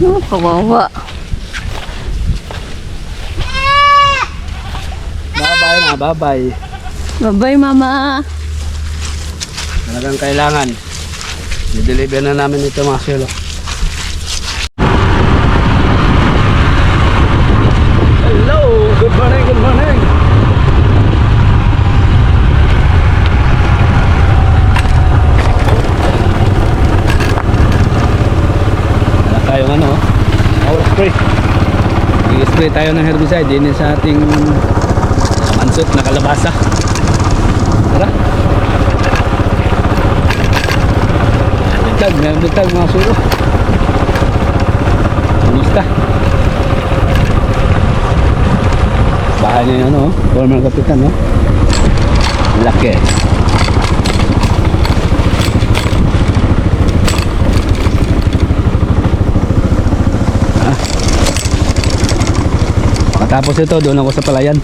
Oh, kawawa. Babay na. Bye-bye, mama. Talagang kailangan. I-deliver na namin ito mga silo. I-spray tayo ng herbicide din sa ating mansot na kalabasa. Tara! Bitag, meron bitag mga suro. Kumusta? Bahay niya ano, oh, former kapitan, no? Laki. Pagkatapos ito, doon ako sa palayan.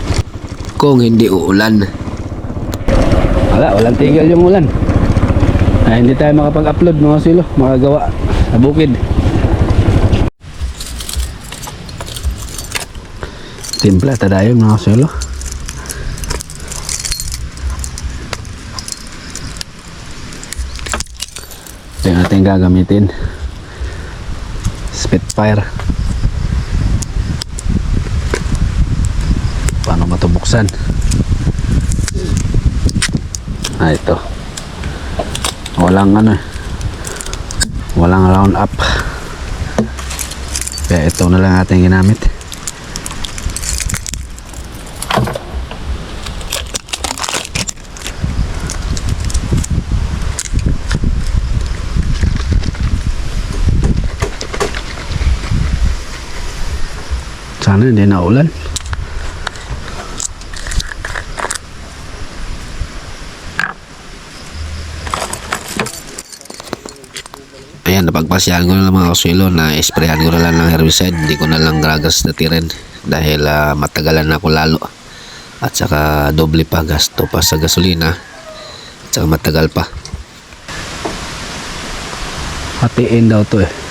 kung hindi uulan. Wala, walang tigil yung ulan. Ay, hindi tayo makapag-upload mga silo, makagawa sa bukid. Timpla tayo mga silo. Ito yung ating gagamitin. Spitfire. Matubuksan? Ah, ito. Walang ano eh. Walang round up. Kaya ito na lang ating ginamit. Sana hindi na ulan. Ayan, napagpasyahan ko na lang mga kasuelo na isprayan ko na lang ng herbicide. Hindi ko na lang gagas na tirin dahil ah, matagalan na ako lalo. At saka doble pa gasto pa sa gasolina. At saka matagal pa. Hatiin daw to eh.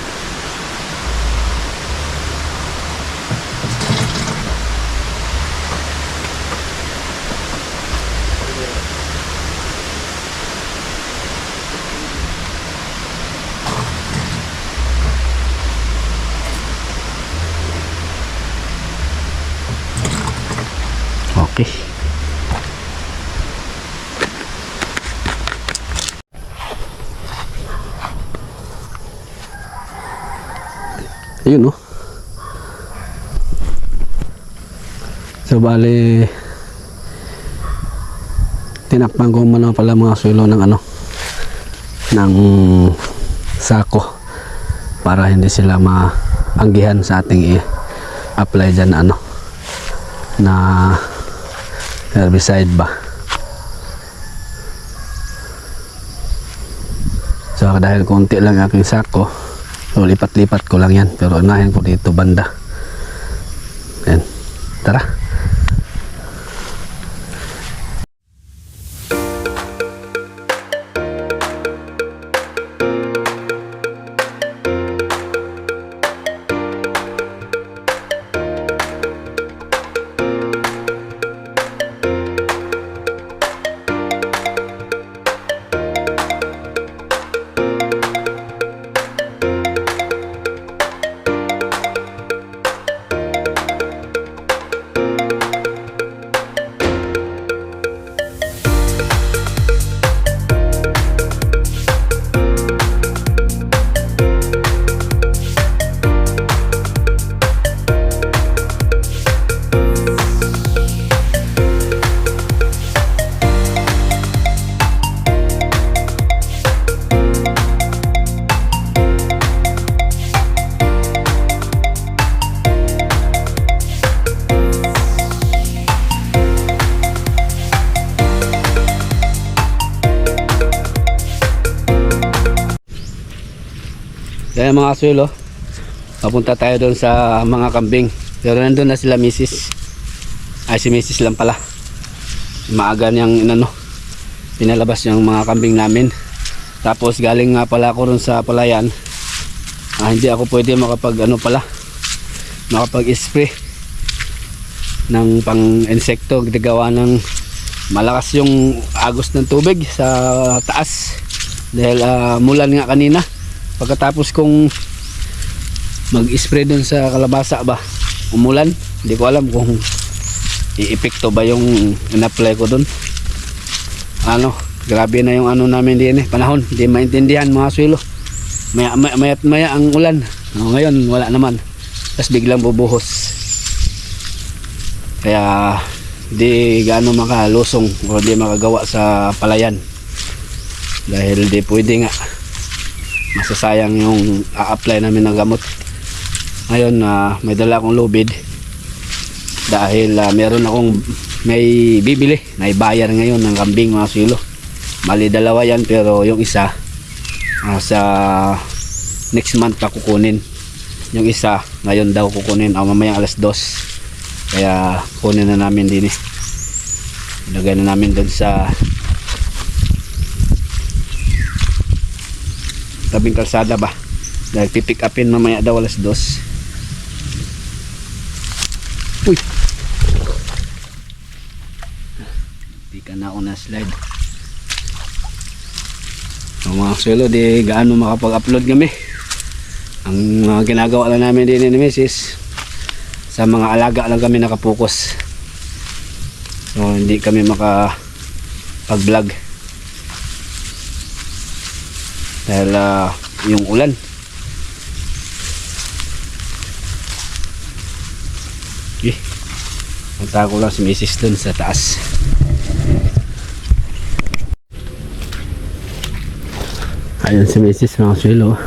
Ayun oh. So bali tinakpan ko muna pala mga sulo ng ano ng sako para hindi sila maanggihan sa ating i-apply dyan ano na herbicide ba so dahil konti lang aking sako So, lipat-lipat ko lang yan. Pero unahin ko dito banda. Yan. Tara. Kaya mga asulo, papunta tayo doon sa mga kambing. Pero nandun na sila misis. Ay si misis lang pala. Maaga niyang inano, pinalabas yung mga kambing namin. Tapos galing nga pala ako ron sa palayan. ah, hindi ako pwede makapag ano pala makapag spray ng pang insekto gawa ng malakas yung agos ng tubig sa taas dahil ah, mulan nga kanina pagkatapos kong mag-spray dun sa kalabasa ba umulan hindi ko alam kung iipekto ba yung in-apply ko dun. Ano grabe na yung ano namin din eh panahon hindi maintindihan mga swilo. Maya, maya, maya, maya ang ulan. No, ngayon wala naman. Tapos biglang bubuhos. Kaya di gaano makalusong o di makagawa sa palayan. Dahil di pwede nga masasayang yung a-apply namin ng gamot. Ngayon na may dala akong lubid. Dahil ah, meron akong may bibili may bayar ngayon ng kambing mga silo. Mali dalawa yan pero yung isa ah, sa next month pa kukunin. Yung isa ngayon daw kukunin o mamayang alas dos. Kaya kunin na namin din eh. Ilagay na namin doon sa tabing kalsada ba? Dahil pipick upin mamaya daw alas dos. Uy! Di ka na ako na slide so mga swelo di gaano makapag-upload kami. Ang mga ginagawa lang namin din ni Mrs. sa mga alaga lang kami nakapokus. So hindi kami maka pag vlog dahil ah, yung ulan eh punta ko lang si Mrs. dun sa taas ayun si Mrs. mga swelo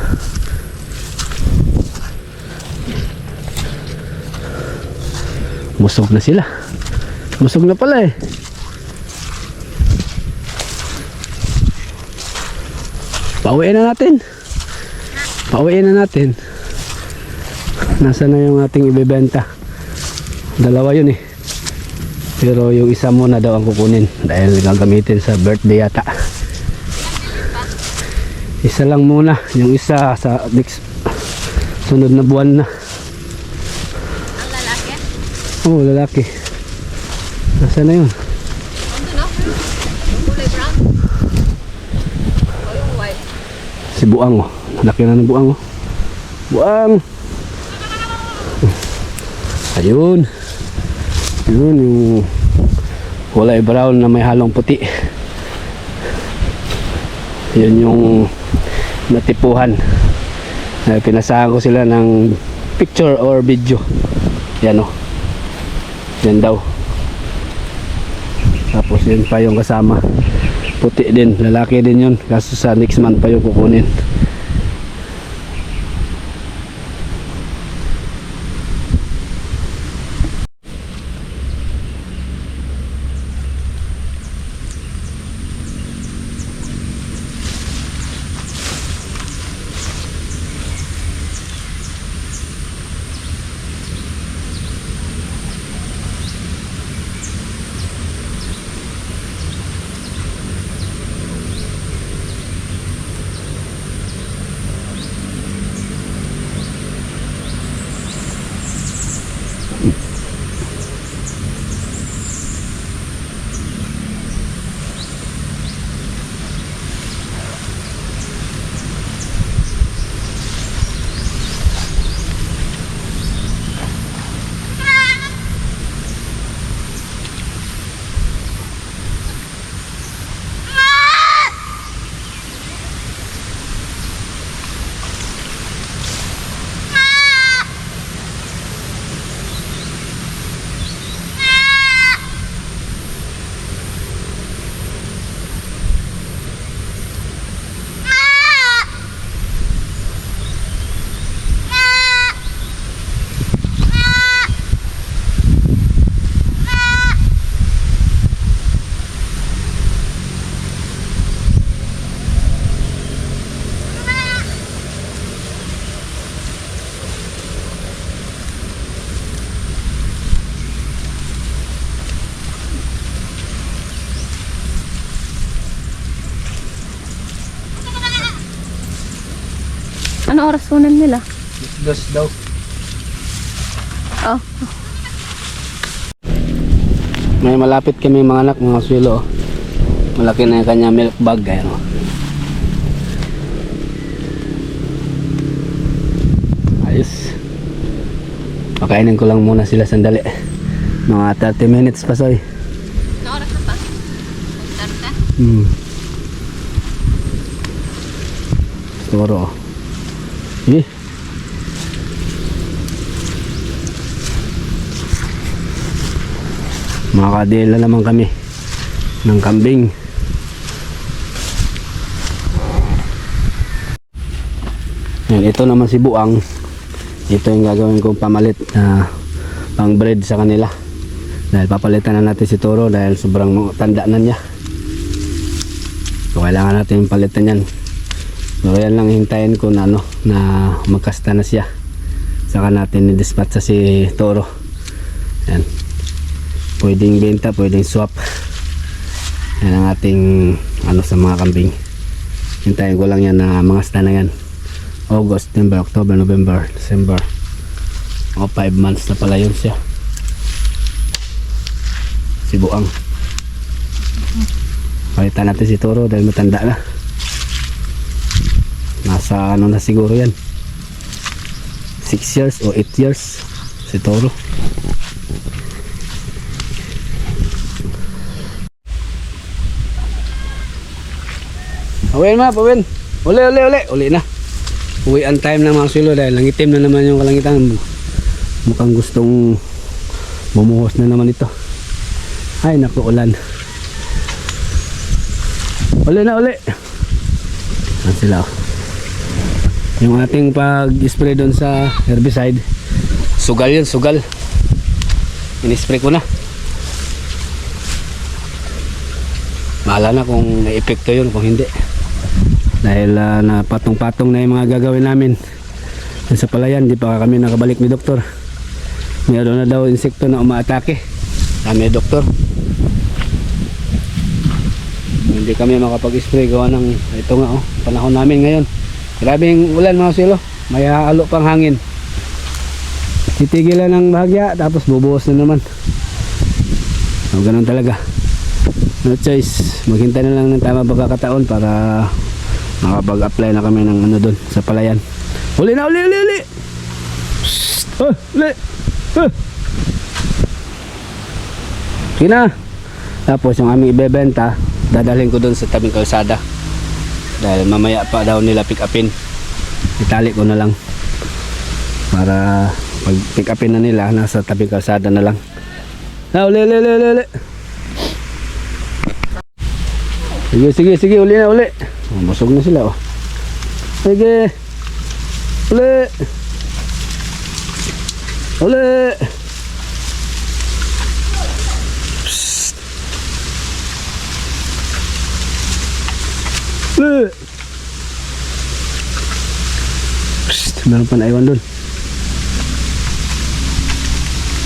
Musog na sila. Musog na pala eh. Pauwiin na natin. Pauwiin na natin. Nasa na yung ating ibebenta? Dalawa yun eh. Pero yung isa muna daw ang kukunin dahil gagamitin sa birthday yata. Isa lang muna. Yung isa sa next sunod na buwan na. Ang lalaki? Oo, oh, lalaki. Nasaan na yun? Ano no? Yung kulay brown? O yung white? Si Buang oh. Laki na ng Buang oh. Buang! Ayun. Ayun yung kulay brown na may halong puti. Yun yung natipuhan. Na pinasahan ko sila ng picture or video. Yan oh. Yan daw. Tapos yun pa yung kasama. Puti din. Lalaki din yun. Kaso sa next month pa yung kukunin. Ano oras kunan nila? Dos daw. Oh. May malapit kami mga anak, mga swilo. Malaki na yung kanya milk bag. Ayan, oh. Ayos. Pakainin ko lang muna sila sandali. Mga 30 minutes pa, soy. Ano oras na pa? Tarta? Hmm. Toro. oh. Sige. Makakadila naman kami ng kambing. Yan, ito naman si Buang. Ito yung gagawin kong pamalit na pang bread sa kanila. Dahil papalitan na natin si Toro dahil sobrang tanda na niya. So kailangan natin palitan yan. So yan lang hintayin ko na ano na magkasta na siya. Saka natin i-dispatch sa si Toro. Yan. Pwedeng benta, pwedeng swap. Yan ang ating ano sa mga kambing. Hintayin ko lang yan na mga sta na yan. August, September, October, November, December. O 5 months na pala yun siya. Si Buang. Palitan natin si Toro dahil matanda na. Nasa ano na siguro yan. 6 years o 8 years si Toro. Awin ma, pawin. Uli, uli, uli. Uli na. Uwi ang time ng mga silo dahil langitim na naman yung kalangitan. Mukhang gustong bumuhos na naman ito. Ay, naku, ulan. Uli na uli. Yan sila. oh. Yung ating pag-spray doon sa herbicide, sugal yun, sugal. In-spray ko na. Maala na kung may epekto yun, kung hindi. Dahil ah, na patong-patong na yung mga gagawin namin. Sa palayan, di pa kami nakabalik ni doktor. Meron na daw insekto na umaatake. Kami doktor. Hindi kami makapag-spray gawa ng ito nga oh, panahon namin ngayon. Grabing ulan mga silo. May halo pang hangin. Titigilan ng bahagya tapos bubuhos na naman. So, ganun talaga. No choice. Maghintay na lang ng tama pagkakataon para makapag-apply na kami ng ano doon sa palayan. Uli na, uli, uli, uli! Psst! Oh, uli! Oh! Sige na. Tapos yung aming ibebenta, dadalhin ko doon sa tabing kalsada. Dahil mamaya pa daw nila pick upin. Itali ko na lang. Para pag pick upin na nila, nasa tabing kalsada na lang. Na, uli, uli, uli, uli, uli. Sige, sige, sige, uli na, uli. Oh, busog na sila, oh. Sige. Uli. Uli. Psst. Uli. Psst, meron pa naiwan doon.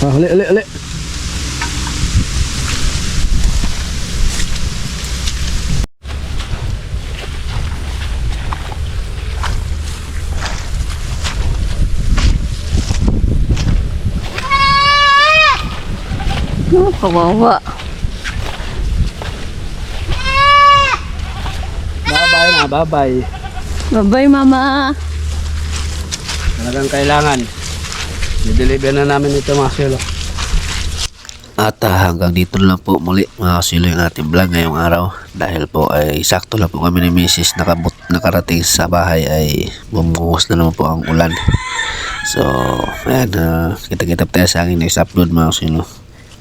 Ah, uli, uli, uli. Oh, kawawa. Bye-bye na, bye-bye. Bye-bye, mama. Talagang kailangan. I-deliver na namin ito mga silo. At ah, hanggang dito lang po muli mga kasilo yung ating vlog ngayong araw dahil po ay sakto lang po kami ni Mrs. Nakabot, nakarating sa bahay ay bumuhos na naman po ang ulan. So, ayan, uh, kita-kita tayo sa aking next upload mga kasilo.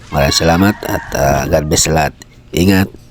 Maraming salamat at ah, God bless sa lahat. Ingat!